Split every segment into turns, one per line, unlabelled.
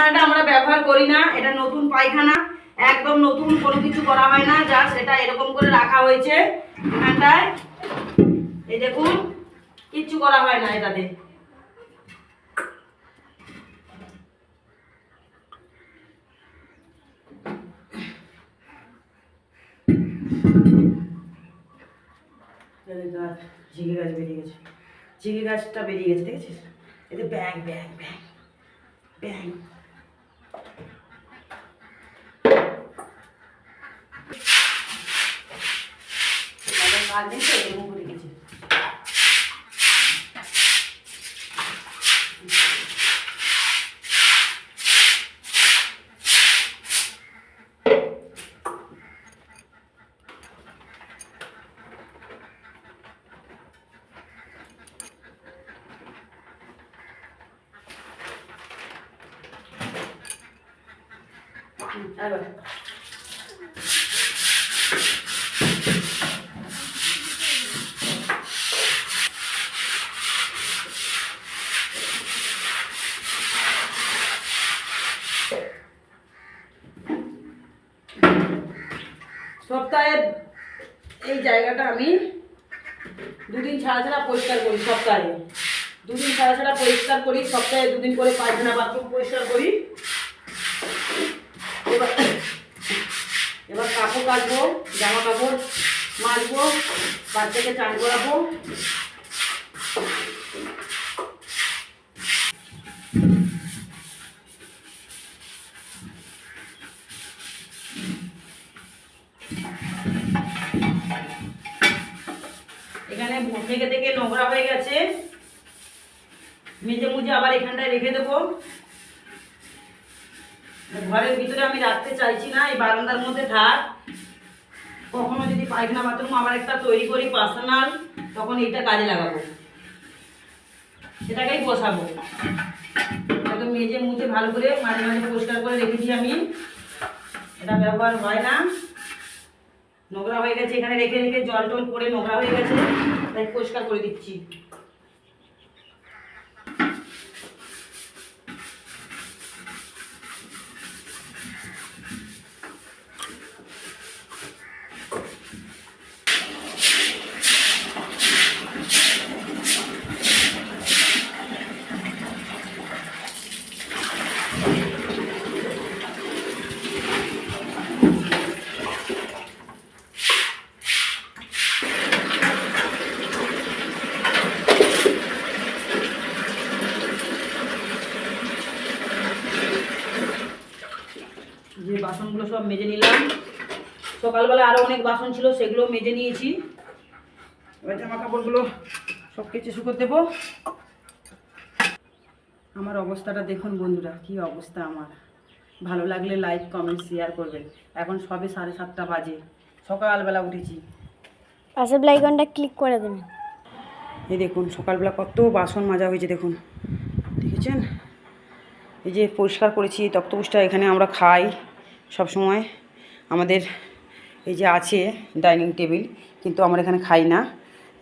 পায়খানাটা আমরা ব্যবহার করি না, এটা নতুন পায়খানা, একদম নতুন, কোনো কিছু করা হয় না জাস্ট এটা এরকম করে রাখা হয়েছে এখানটায় এই দেখুন, কিচ্ছু করা হয় না এটাতে। ঝিঙে গাছ বেরিয়ে গেছে। ঝিঙে গাছটা বেরিয়ে গেছে, দেখেছিস? এতে ব্যাং ব্যাং ব্যাং ব্যাং। দাদা কাজ নেই তো এরকম করে গেছে হুম, এবার সপ্তাহে এই জায়গাটা আমি দুদিন ছাড়া ছাড়া পরিষ্কার করি, সপ্তাহে। দুদিন ছাড়া ছাড়া পরিষ্কার করি, সপ্তাহে দুদিন করে পায়খানা, বাথরুম পরিষ্কার করি। এবার এবার কাপড় কাচবো, জামা কাপড় মাজবো, বাচ্চাকে চান করাবো এখানে থেকে থেকে নোংরা হয়ে গেছে মেজে মুজে আবার এখানটায় রেখে দেবো ঘরের ভিতরে আমি রাখতে চাইছি না, এই বারান্দার মধ্যে থাক কখনো যদি পায়খানা বাথরুম আবার একটা তৈরি করি পার্সোনাল, তখন এইটা কাজে লাগাবো। সেটাকেই বসাবো। একদম মেজে মুজে ভালো করে, মাঝে মাঝে পরিষ্কার করে রেখেছি আমি। এটা ব্যবহার হয় না। নোংরা হয়ে গেছে, এখানে রেখে রেখে জল টল পড়ে নোংরা হয়ে গেছে, তাই পরিষ্কার করে দিচ্ছি যে বাসনগুলো সব মেজে নিলাম সকালবেলা আরও অনেক বাসন ছিল সেগুলো মেজে নিয়েছি। এবার জামা কাপড়গুলো সব কেচে শুকো দেবো। আমার অবস্থাটা দেখুন বন্ধুরা কি অবস্থা আমার। ভালো লাগলে লাইক কমেন্ট শেয়ার করবেন। এখন সবে সাড়ে সাতটা বাজে সকালবেলা উঠেছি।
পাশে ব্লাইকনটা ক্লিক করে দেবেন
এই দেখুন সকালবেলা কত বাসন মাজা হয়েছে দেখুন। দেখেছেন? এই যে পরিষ্কার করেছি তক্তপুষটা এখানে আমরা খাই সব সময় আমাদের এই যে আছে ডাইনিং টেবিল, কিন্তু আমরা এখানে খাই না।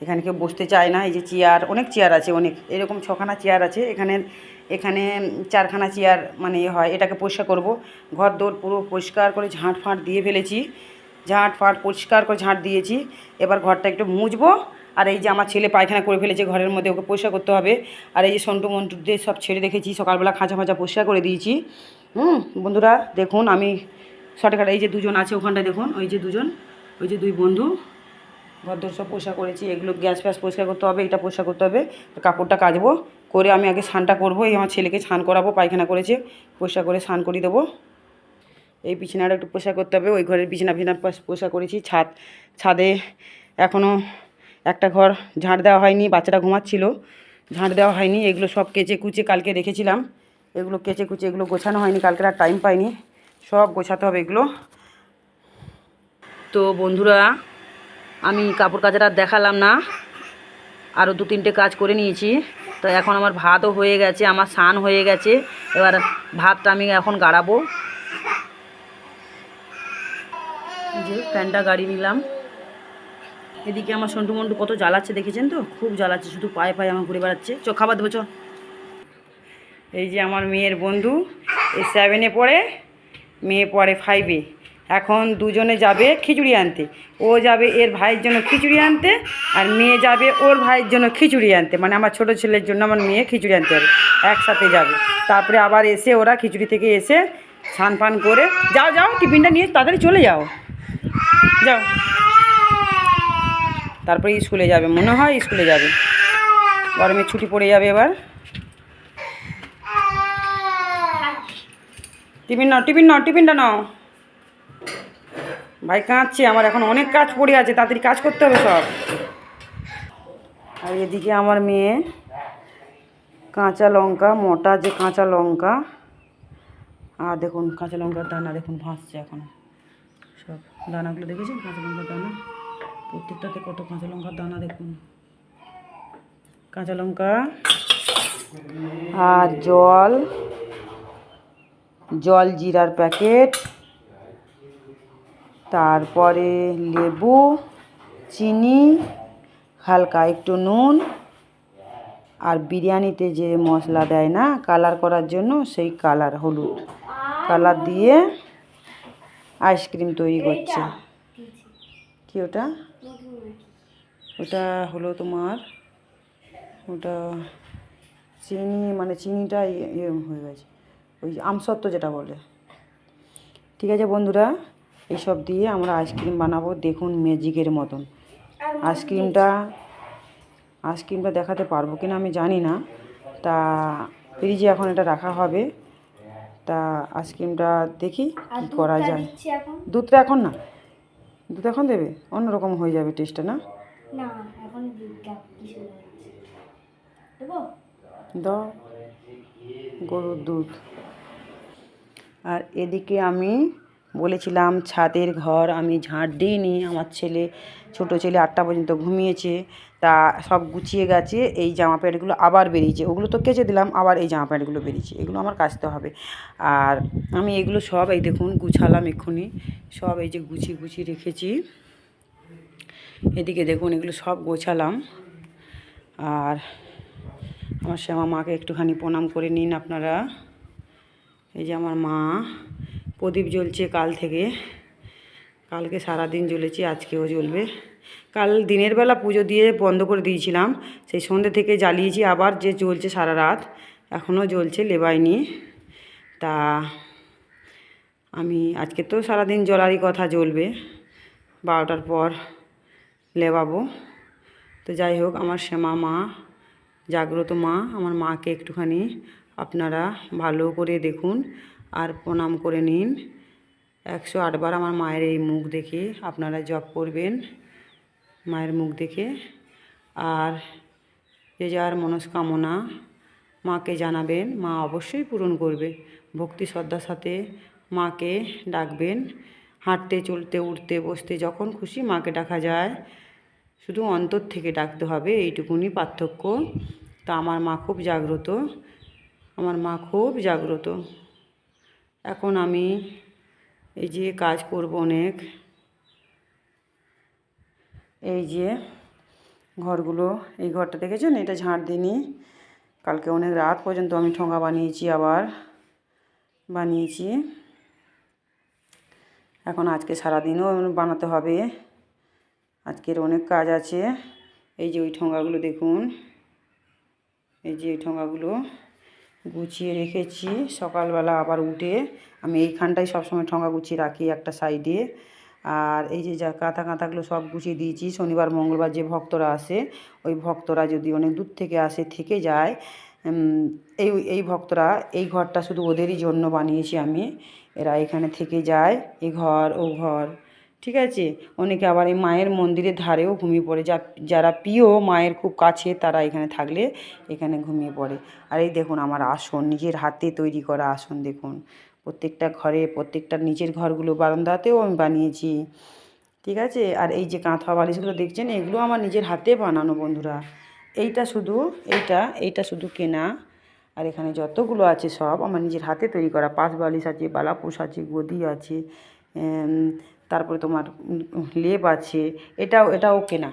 এখানে কেউ বসতে চায় না, এই যে চেয়ার, অনেক চেয়ার আছে, অনেক। এরকম ছখানা চেয়ার আছে, এখানে এখানে চারখানা চেয়ার মানে ইয়ে হয়, এটাকে পরিষ্কার করব। ঘর দৌড় পুরো পরিষ্কার করে ঝাঁট ফাঁট দিয়ে ফেলেছি। ঝাঁট ফাঁট পরিষ্কার করে ঝাঁট দিয়েছি। এবার ঘরটা একটু মুছবো, আর এই যে আমার ছেলে পায়খানা করে ফেলেছে ঘরের মধ্যে, ওকে পরিষ্কার করতে হবে। আর এই যে সন্টু মন্টুদের সব ছেড়ে রেখেছি সকালবেলা খাঁচা ফাঁচা পরিষ্কার করে দিয়েছি। হুম, বন্ধুরা, দেখুন, আমি শর্টকাট, এই যে দুজন আছে ওখানটায় দেখুন, ওই যে দুজন, ওই যে দুই বন্ধু। ঘরদোর সব পরিষ্কার করেছি, এগুলো গ্যাস ফ্যাস পরিষ্কার করতে হবে, এটা পরিষ্কার করতে হবে কাপড়টা কাচবো, করে আমি আগে স্নানটা করব, এই আমার ছেলেকে স্নান করাবো, পায়খানা করেছে, পরিষ্কার করে স্নান করিয়ে দেবো। এই বিছানাটা একটু পরিষ্কার করতে হবে, ওই ঘরের বিছানা বিছানা পরিষ্কার করেছি, ছাদ, ছাদে এখনও একটা ঘর ঝাঁট দেওয়া হয়নি, বাচ্চাটা ঘুমাচ্ছিল, ঝাঁট দেওয়া হয়নি, এগুলো সব কেচে কুচে কালকে রেখেছিলাম, এগুলো কেচে কুচে এগুলো গোছানো হয়নি, কালকে আর টাইম পাইনি। সব গোছাতে হবে এগুলো। তো বন্ধুরা, আমি কাপড় কাচাটা দেখালাম না। আরও দু তিনটে কাজ করে নিয়েছি। তো এখন আমার ভাতও হয়ে গেছে, আমার স্নান হয়ে গেছে। এবার ভাতটা আমি এখন গাড়াবো। যে প্যান্টটা গাড়ি নিলাম। এদিকে আমার সন্টু মন্টু কত জ্বালাচ্ছে দেখেছেন তো? খুব জ্বালাচ্ছে, শুধু পায়ে পায়ে আমার ঘুরে বেড়াচ্ছে। চ, খাবার দেবো, চ। এই যে আমার মেয়ের বন্ধু, এই সেভেনে পড়ে। মেয়ে পড়ে ফাইভে এখন দুজনে যাবে খিচুড়ি আনতে। ও যাবে এর ভাইয়ের জন্য খিচুড়ি আনতে আর মেয়ে যাবে ওর ভাইয়ের জন্য খিচুড়ি আনতে। মানে আমার ছোট ছেলের জন্য আমার মেয়ে খিচুড়ি আনতে হবে একসাথে যাবে। তারপরে আবার এসে ওরা খিচুড়ি থেকে এসে স্নান ফান করে, যাও যাও, টিফিনটা নিয়ে তাড়াতাড়ি চলে যাও। যাও। তারপরে স্কুলে যাবে, মনে হয় স্কুলে যাবে। গরমের ছুটি পড়ে যাবে এবার। টিফিন নাও টিফিন নাও টিফিনটা নাও। ভাই কাঁদছে, আমার এখন অনেক কাজ পড়ে আছে, তাড়াতাড়ি কাজ করতে হবে সব। আর এদিকে আমার মেয়ে, কাঁচা লঙ্কা, মোটা যে কাঁচা লঙ্কা, আর দেখুন কাঁচা লঙ্কার দানা দেখুন ভাসছে এখন। সব দানাগুলো দেখেছেন, কাঁচা লঙ্কার দানা? প্রত্যেকটাতে কত কাঁচা লঙ্কার দানা দেখুন। কাঁচা লঙ্কা আর জল জল জিরার প্যাকেট, তারপরে লেবু, চিনি, হালকা একটু নুন, আর বিরিয়ানিতে যে মশলা দেয় না, কালার করার জন্য সেই কালার হলুদ। কালার দিয়ে আইসক্রিম তৈরি করছে। কি ওটা? ওটা হলো তোমার, ওটা চিনি মানে চিনিটা ইয়ে হয়ে গেছে। ওই আমসত্ব যেটা বলে। ঠিক আছে বন্ধুরা এইসব দিয়ে আমরা আইসক্রিম বানাবো দেখুন ম্যাজিকের মতন। আইসক্রিমটা আইসক্রিমটা দেখাতে পারব কিনা আমি জানি না। তা ফ্রিজে এখন এটা রাখা হবে। তা আইসক্রিমটা দেখি কী করা যায়। দুধটা এখন না? দুধ এখন দেবে? অন্যরকম হয়ে যাবে টেস্টটা না? দাও। গরুর দুধ। আর এদিকে আমি বলেছিলাম, ছাদের ঘর আমি ঝাঁট দিইনি। আমার ছেলে, ছোট ছেলে আটটা পর্যন্ত ঘুমিয়েছে। তা সব গুছিয়ে গেছে। এই জামা প্যান্টগুলো আবার বেরিয়েছে। ওগুলো তো কেচে দিলাম, আবার এই জামা প্যান্টগুলো বেরিয়েছে। এগুলো আমার কাচতে হবে। আর আমি এগুলো সব এই দেখুন গুছালাম এক্ষুনি। সব এই যে গুছিয়ে গুছিয়ে রেখেছি। এদিকে দেখুন এগুলো সব গোছালাম। আর আমার শ্যামা মাকে একটুখানি প্রণাম করে নিন আপনারা। এই যে আমার মা, প্রদীপ জ্বলছে কাল থেকে। কালকে সারা দিন জ্বলেছে, আজকেও জ্বলবে। কাল দিনের বেলা পুজো দিয়ে বন্ধ করে দিয়েছিলাম, সেই সন্ধ্যে থেকে জ্বালিয়েছি, আবার যে জ্বলছে সারা রাত, এখনও জ্বলছে লেবাইনি তা আমি, আজকে তো সারাদিন জ্বলারই কথা জ্বলবে। বারোটার পর লেবাবো। তো যাই হোক, আমার শ্যামা মা, জাগ্রত মা, আমার মাকে একটুখানি আপনারা ভালো করে দেখুন আর প্রণাম করে নিন। একশো আটবার আমার মায়ের এই মুখ দেখে আপনারা জপ করবেন, মায়ের মুখ দেখে। আর যে যার মনস্কামনা মাকে জানাবেন, মা অবশ্যই পূরণ করবে। ভক্তি শ্রদ্ধার সাথে মাকে ডাকবেন। হাঁটতে, চলতে, উঠতে, বসতে, যখন খুশি মাকে ডাকা যায়। শুধু অন্তর থেকে ডাকতে হবে, এইটুকুনি পার্থক্য। তা আমার মা খুব জাগ্রত। আমার মা খুব জাগ্রত। এখন আমি এই যে কাজ করব অনেক। এই যে ঘরগুলো, এই ঘরটা দেখেছেন? এটা ঝাঁট দিইনি। কালকে অনেক রাত পর্যন্ত আমি ঠোঙা বানিয়েছি আবার, বানিয়েছি। এখন আজকে সারাদিনও বানাতে হবে। আজকের অনেক কাজ আছে। এই যে ওই ঠোঙাগুলো দেখুন। এই যে ওই ঠোঙাগুলো। গুছিয়ে রেখেছি। সকালবেলা আবার উঠে আমি এইখানটায় সবসময় ঠোঙা গুছিয়ে রাখি একটা সাইডে। আর এই যে যা কাঁথা কাঁথাগুলো সব গুছিয়ে দিয়েছি, শনিবার, মঙ্গলবার যে ভক্তরা আসে, ওই ভক্তরা যদি অনেক দূর থেকে আসে, থেকে যায় এই এই ভক্তরা, এই ঘরটা শুধু ওদেরই জন্য বানিয়েছি আমি। এরা এখানে থেকে যায়, এ ঘর, ও ঘর। ঠিক আছে? অনেকে আবার এই মায়ের মন্দিরের ধারেও ঘুমিয়ে পড়ে। যা, যারা প্রিয় মায়ের খুব কাছে, তারা এখানে থাকলে এখানে ঘুমিয়ে পড়ে। আর এই দেখুন আমার আসন, নিজের হাতে তৈরি করা আসন দেখুন। প্রত্যেকটা ঘরে, প্রত্যেকটা নিজের ঘরগুলো বারান্দাতেও আমি বানিয়েছি। ঠিক আছে? আর এই যে কাঁথা বালিশগুলো দেখছেন, এগুলো আমার নিজের হাতে বানানো বন্ধুরা। এইটা শুধু, এইটা এইটা শুধু কেনা। আর এখানে যতগুলো আছে সব আমার নিজের হাতে তৈরি করা। পাশ বালিশ আছে বালাপুষ আছে, গদি আছে তারপরে তোমার লেপ আছে, এটাও এটাও কেনা।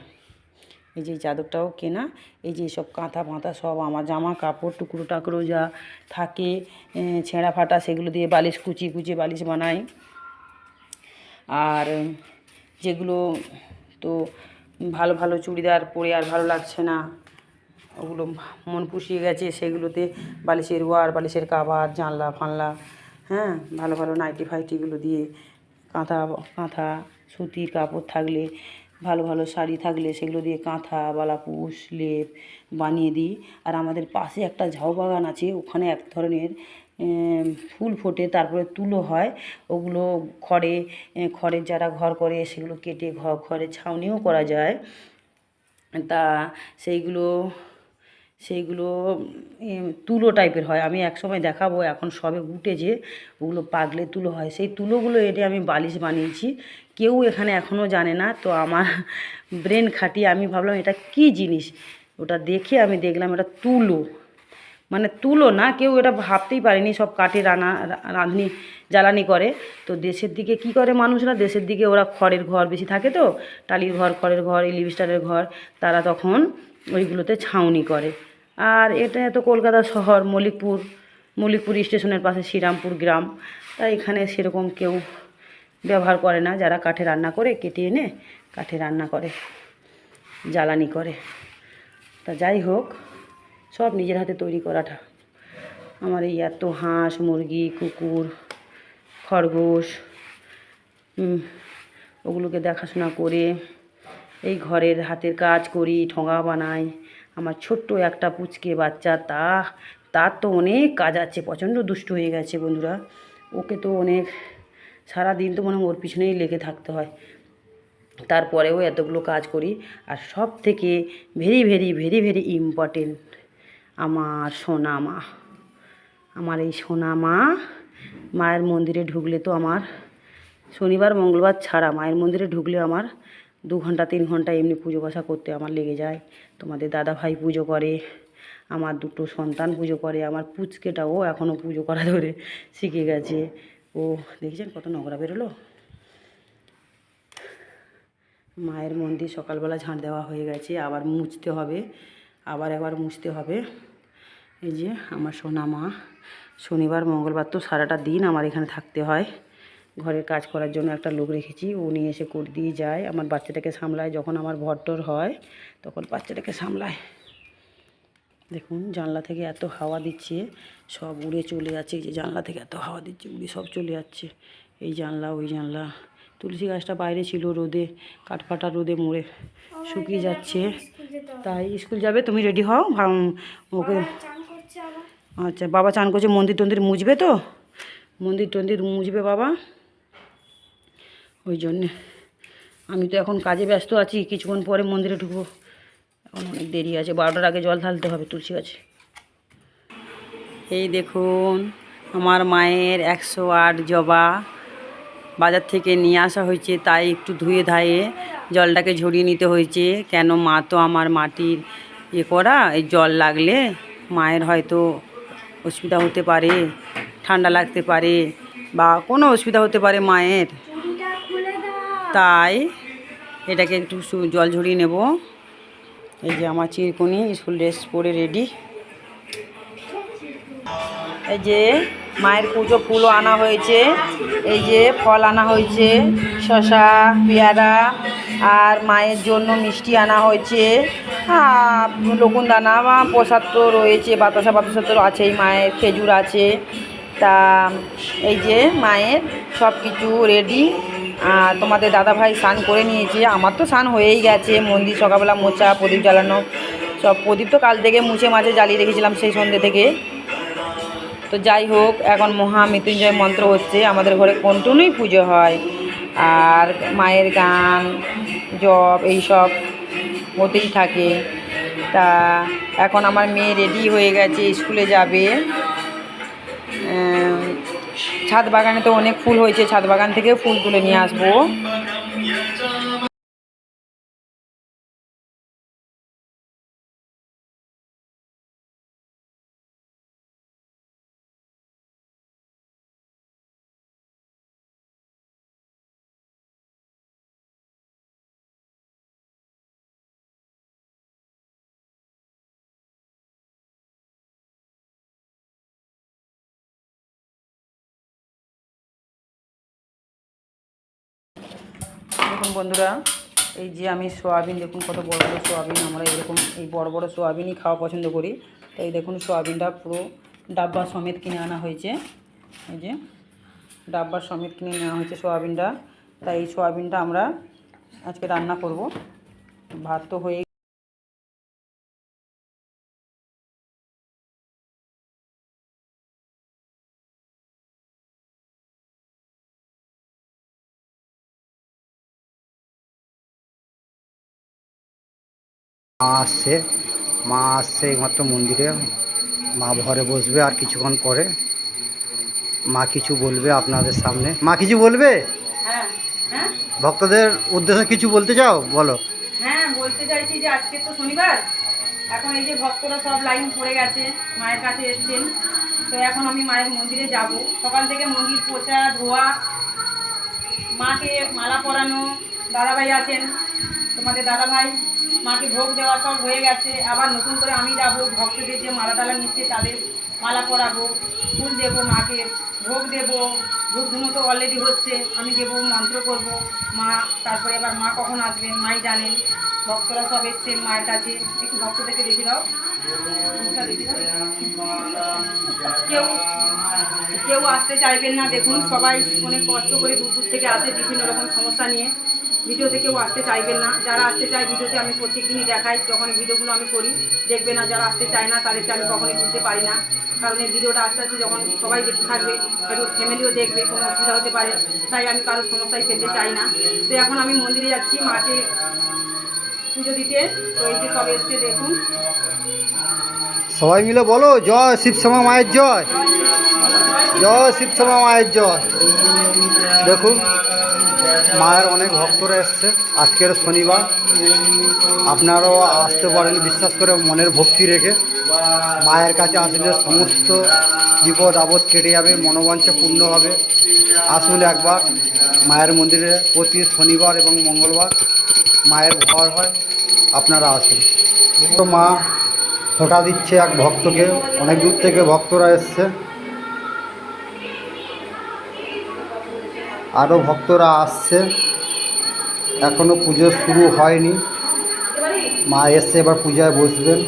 এই যে চাদরটাও কেনা, এই যে সব কাঁথা ফাঁথা সব আমার জামা কাপড়, টুকরো টাকরো যা থাকে ছেঁড়া ফাটা সেগুলো দিয়ে বালিশ কুচি কুচিয়ে বালিশ বানাই। আর যেগুলো তো ভালো ভালো চুড়িদার পরে আর ভালো লাগছে না, ওগুলো মন পুষিয়ে গেছে, সেগুলোতে বালিশের ওয়ার, বালিশের কাভার, জানলা, ফানলা হ্যাঁ ভালো ভালো নাইটি ফাইটিগুলো দিয়ে কাঁথা কাঁথা সুতির কাপড় থাকলে, ভালো ভালো শাড়ি থাকলে সেগুলো দিয়ে কাঁথা বালাপুষ লেপ বানিয়ে দিই। আর আমাদের পাশে একটা ঝাউ বাগান আছে, ওখানে এক ধরনের ফুল ফোটে, তারপরে তুলো হয়। ওগুলো খড়ে খড়ের যারা ঘর করে, সেগুলো কেটে ঘর ঘরে ছাউনিও করা যায়। তা সেইগুলো সেইগুলো তুলো টাইপের হয়। আমি একসময় দেখাবো, এখন সবে উঠেছে, ওগুলো পাগলে তুলো হয়। সেই তুলোগুলো এনে আমি বালিশ বানিয়েছি। কেউ এখানে এখনও জানে না, তো আমার ব্রেন খাটিয়ে আমি ভাবলাম, এটা কী জিনিস? ওটা দেখে আমি দেখলাম, এটা তুলো। মানে তুলো না, কেউ এটা ভাবতেই পারেনি, সব কাঠে রান্না রাঁধুনি, জ্বালানি করে। তো দেশের দিকে কি করে মানুষরা? দেশের দিকে ওরা খড়ের ঘর বেশি থাকে তো, টালির ঘর, খড়ের ঘর ইলিভিস্টারের ঘর, তারা তখন ওইগুলোতে ছাউনি করে। আর এটা তো কলকাতা শহর, মলিকপুর মলিকপুর স্টেশনের পাশে শ্রীরামপুর গ্রাম। তাই এখানে সেরকম কেউ ব্যবহার করে না, যারা কাঠে রান্না করে, কেটে এনে কাঠে রান্না করে, জ্বালানি করে। তা যাই হোক, সব নিজের হাতে তৈরি করাটা। আমার এই এত হাঁস, মুরগি, কুকুর, খরগোশ ওগুলোকে দেখাশোনা করে ঘরের হাতের কাজ করি, ঠোঙা বানাই। আমার ছোট্ট একটা পুচকে বাচ্চা, তা, তার তো অনেক কাজ আছে, প্রচণ্ড দুষ্ট হয়ে গেছে বন্ধুরা। ওকে তো অনেক সারা দিন তো মনে ওর পিছনেই লেগে থাকতে হয়। তারপরেও এতগুলো কাজ করি, আর সব থেকে very very very very important আমার সোনা মা আমার এই সোনা মা মায়ের মন্দিরে ঢুকলে তো আমার শনিবার, মঙ্গলবার ছাড়া মায়ের মন্দিরে ঢুকলে আমার দু ঘণ্টা, তিন ঘণ্টা এমনি পুজো পাশা করতে আমার লেগে যায়। তোমাদের দাদা ভাই পুজো করে, আমার দুটো সন্তান পুজো করে, আমার পুচকেটাও এখনও পুজো করা ধরে শিখে গেছে। ও, দেখেছেন কত নোংরা বেরোলো? মায়ের মন্দির সকালবেলা ঝাঁট দেওয়া হয়ে গেছে, আবার মুছতে হবে, আবার একবার মুছতে হবে। এই যে আমার সোনা মা, শনিবার, মঙ্গলবার তো সারাটা দিন আমার এখানে থাকতে হয়। ঘরের কাজ করার জন্য একটা লোক রেখেছি। ও নিয়ে এসে করে দিয়ে যায়। আমার বাচ্চাটাকে সামলায়। যখন আমার ভরটর হয় তখন বাচ্চাটাকে সামলায়। দেখুন জানলা থেকে এত হাওয়া দিচ্ছে। সব উড়ে চলে যাচ্ছে। এই যে জানলা থেকে এত হাওয়া দিচ্ছে উড়ে সব চলে যাচ্ছে। এই জানলা ওই জানলা। তুলসী গাছটা বাইরে ছিল রোদে। কাঠফাটা রোদে মরে শুকিয়ে যাচ্ছে। তাই স্কুল যাবে? তুমি রেডি হও। ওকে। আচ্ছা বাবা চান করছে। মন্দির টন্দির মুছবে তো? মন্দির টন্দির মুছবে বাবা? ওই জন্যে। আমি তো এখন কাজে ব্যস্ত আছি, কিছুক্ষণ পরে মন্দিরে ঢুকবো। এখন অনেক দেরি আছে, বারোটার আগে জল ঢালতে হবে তুলসী গাছে। এই দেখুন, আমার মায়ের একশো আট জবা বাজার থেকে নিয়ে আসা হয়েছে, তাই একটু ধুয়ে ধায়ে জলটাকে ঝরিয়ে নিতে হয়েছে। কেন মা তো আমার মাটির ইয়ে করা, এই জল লাগলে মায়ের হয়তো অসুবিধা হতে পারে, ঠান্ডা লাগতে পারে বা কোনো অসুবিধা হতে পারে মায়ের। তাই এটাকে একটু জল ঝরিয়ে নেব। এই যে আমার চিরকুনি স্কুল ড্রেস পরে রেডি এই যে মায়ের পুজো ফুলও আনা হয়েছে। এই যে ফল আনা হয়েছে, শশা, পেয়ারা, আর মায়ের জন্য মিষ্টি আনা হয়েছে। লকুনদানা বা প্রসাদ তো রয়েছে, বাতাসা বাতাসা তো আছেই, মায়ের খেজুর আছে। তা, এই যে মায়ের সব কিছু রেডি তোমাদের দাদাভাই স্নান করে নিয়েছে। আমার তো স্নান হয়েই গেছে, মন্দির সকালবেলা মোচা, প্রদীপ জ্বালানো। সব প্রদীপ তো কাল থেকে মুছে মাঝে জ্বালিয়ে রেখেছিলাম সেই সন্ধ্যে থেকে। তো যাই হোক, এখন মহা মৃত্যুঞ্জয় মন্ত্র হচ্ছে, আমাদের ঘরে কন্টিনিউই পুজো হয়। আর মায়ের গান জব এইসব হতেই থাকে। তা এখন আমার মেয়ে রেডি হয়ে গেছে, স্কুলে যাবে। ছাদ বাগানে তো অনেক ফুল হয়েছে ছাদ বাগান থেকে ফুল তুলে নিয়ে আসব। বন্ধুরা, এই যে আমি সোয়াবিন, দেখুন কত বড় বড় সোয়াবিন, আমরা এরকম এই বড় বড় সোয়াবিনই খাওয়া পছন্দ করি। তাই দেখুন, সোয়াবিনটা পুরো ডাব্বা সমেত কিনে আনা হয়েছে। এই যে ডাব্বার সমেত কিনে নেওয়া হয়েছে সোয়াবিনটা। তাই এই সোয়াবিনটা আমরা আজকে রান্না করব। ভাত তো হয়ে
মা আসছে মা আসছে এইমাত্র মন্দিরে মা ঘরে বসবে আর কিছুক্ষণ পরে মা কিছু বলবে আপনাদের সামনে। মা কিছু বলবে?
হ্যাঁ হ্যাঁ।
ভক্তদের উদ্দেশ্যে কিছু বলতে চাও? বলো।
হ্যাঁ বলতে চাইছি যে আজকে তো শনিবার এখন এই যে ভক্তরা সব লাইন পড়ে গেছে মায়ের কাছে এসছেন। তো এখন আমি মায়ের মন্দিরে যাব। সকাল থেকে মন্দির পোছা ধোয়া মাকে মালা পরানো দাদাভাই আছেন তোমাদের দাদাভাই। মাকে ভোগ দেওয়া সব হয়ে গেছে। আবার নতুন করে আমি যাব, ভক্তদের যে মালা টালা নিচ্ছে তাদের মালা পরাবো, ফুল দেবো মাকে, ভোগ দেবো। ধূপ ধুনো তো অলরেডি হচ্ছে, আমি দেবো, মন্ত্র করব। মা, তারপরে এবার মা কখন আসবেন মাই জানেন। ভক্তরা সব এসছেন মায়ের কাছে। একটু ভক্তদেরকে দেখে দাও। কেউ কেউ আসতে চাইবেন না। দেখুন, সবাই অনেক কষ্ট করে দূর দূর থেকে আসে বিভিন্ন রকম সমস্যা নিয়ে। ভিডিওতে কেউ আসতে চাইবেন না। যারা আসতে চায় ভিডিওতে আমি প্রত্যেক দিনই দেখাই, যখন ভিডিওগুলো আমি করি, দেখবে না যারা আসতে চায় না, তাদেরকে আমি কখনোই তুলতে পারি না। কারণ এই ভিডিওটা আস্তে আস্তে যখন সবাই দেখতে থাকবে হয়তো ফ্যামিলিও দেখবে, কোনো অসুবিধা হতে পারে, তাই আমি কারোর সমস্যায় ফেলতে চাই না। তো এখন আমি মন্দিরে যাচ্ছি, মাকে পুজো দিতে। তো এই যে সব এসছে, দেখুন।
সবাই মিলে বলো, জয় শিবশ্যামা মায়ের জয়। জয় শিবশ্যামা মায়ের জয়। দেখুন। মায়ের অনেক ভক্তরা এসছে। আজকের শনিবার। আপনারাও আসতে পারেন, বিশ্বাস করে মনের ভক্তি রেখে। মায়ের কাছে আসলে সমস্ত বিপদ, আপদ কেটে যাবে মনোবাঞ্ছা পূর্ণ হবে আসুন একবার, মায়ের মন্দিরে প্রতি শনিবার এবং মঙ্গলবার মায়ের ঘর হয়, আপনারা আসুন। মা ফোঁটা দিচ্ছে এক ভক্তকে। অনেক দূর থেকে ভক্তরা এসছে। আরও ভক্তরা আসছে। এখনও পুজো শুরু হয়নি। মা এসে এবার পূজায় বসবেন।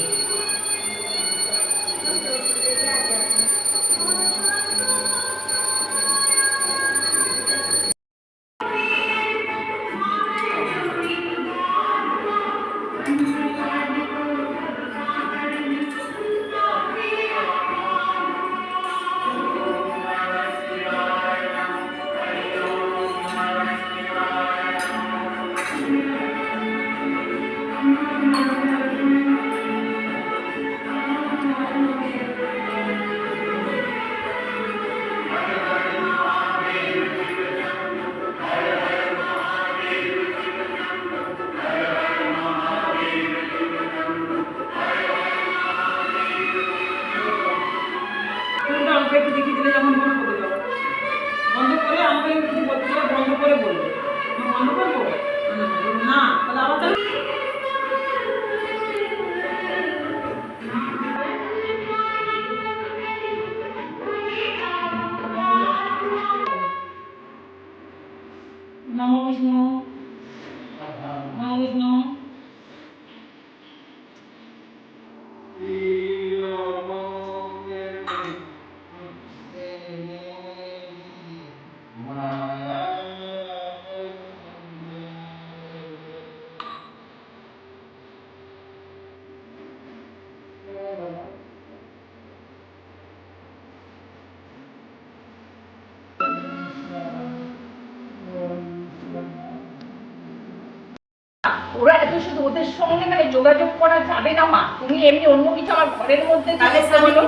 ওরা এত শুধু ওদের সঙ্গে মানে যোগাযোগ করা যাবে না মা। তুমি এমনি অন্য কিছু আমার ঘরের মধ্যে
তাহলে
বলো।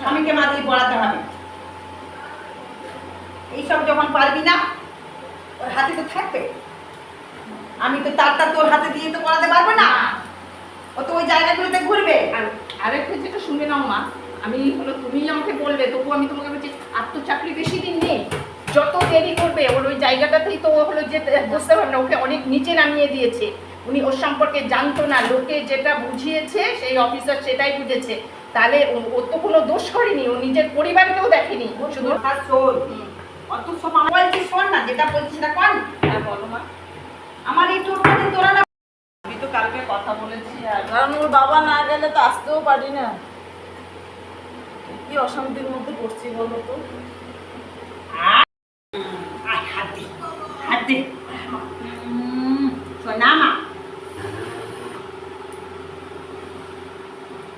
স্বামীকে মা দিয়ে পড়াতে হবে। এইসব যখন পারবি না ওর হাতে তো থাকবে। আমি তো তারটা তোর হাতে দিয়ে তো পড়াতে পারব না। ও তো ওই জায়গাগুলোতে ঘুরবে।
আর আরেকটা যেটা শুনে নাও মা আমি হলো তুমি আমাকে বলবে তবু আমি তোমাকে বলছি আর তো চাকরি বেশি যত দেরি করবে ওর ওই জায়গাটাতেই তো হলো যে বুঝতে পারবে না ওকে অনেক নিচে নামিয়ে দিয়েছে। উনি ওর সম্পর্কে জানতো না লোকে যেটা বুঝিয়েছে সেই অফিসার সেটাই বুঝেছে। তাহলে ও- ওর তো কোনো দোষ করেনি ও নিজের পরিবারকেও দেখেনি। শুধু
অত সব আমার বলছিস শোন না যেটা বলছিস সেটা কর। না।
হ্যাঁ বলো মা।
আমার এই টোটকা দিয়ে তোরা না
আমি তো কালকে কথা বলেছি আর
কারণ ওর বাবা না গেলে তো আসতেও পারি না। কি অশান্তির মধ্যে পড়ছি বলো তো?
আয় হাত দে হাত দে উম, মা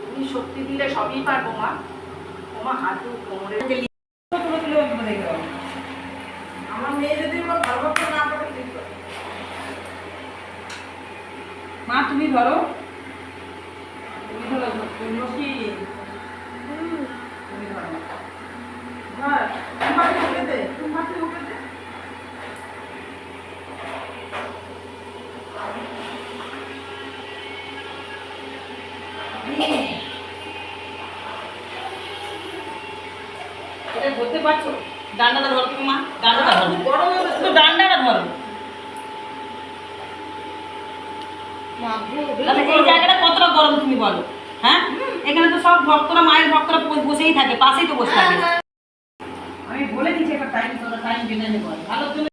তুমি শক্তি দিলে সবই পারব মা। তোমার হাঁটু কোমরে।
আমার মেয়ে যদি আমার ভালো করে না পারে ঠিক করে।
মা তুমি ধরো। তুমি ধরো তুমি কি তুমি ধরো। ধরতে পারছ? ডান্ডাটা ধরো তুমি মা ডান্ডাটা ধরো।
হয়ে।
তুমি ডান্ডাটা ধরো। তাহলে এই জায়গাটা কতটা গরম তুমি বলো হ্যাঁ? এখানে তো সব ভক্তরা মায়ের ভক্তরা বসেই থাকে পাশেই তো বসে থাকে। আমি বলে দিচ্ছি একটা টাইম তোরা টাইম জেনে নেবো ভালো তুমি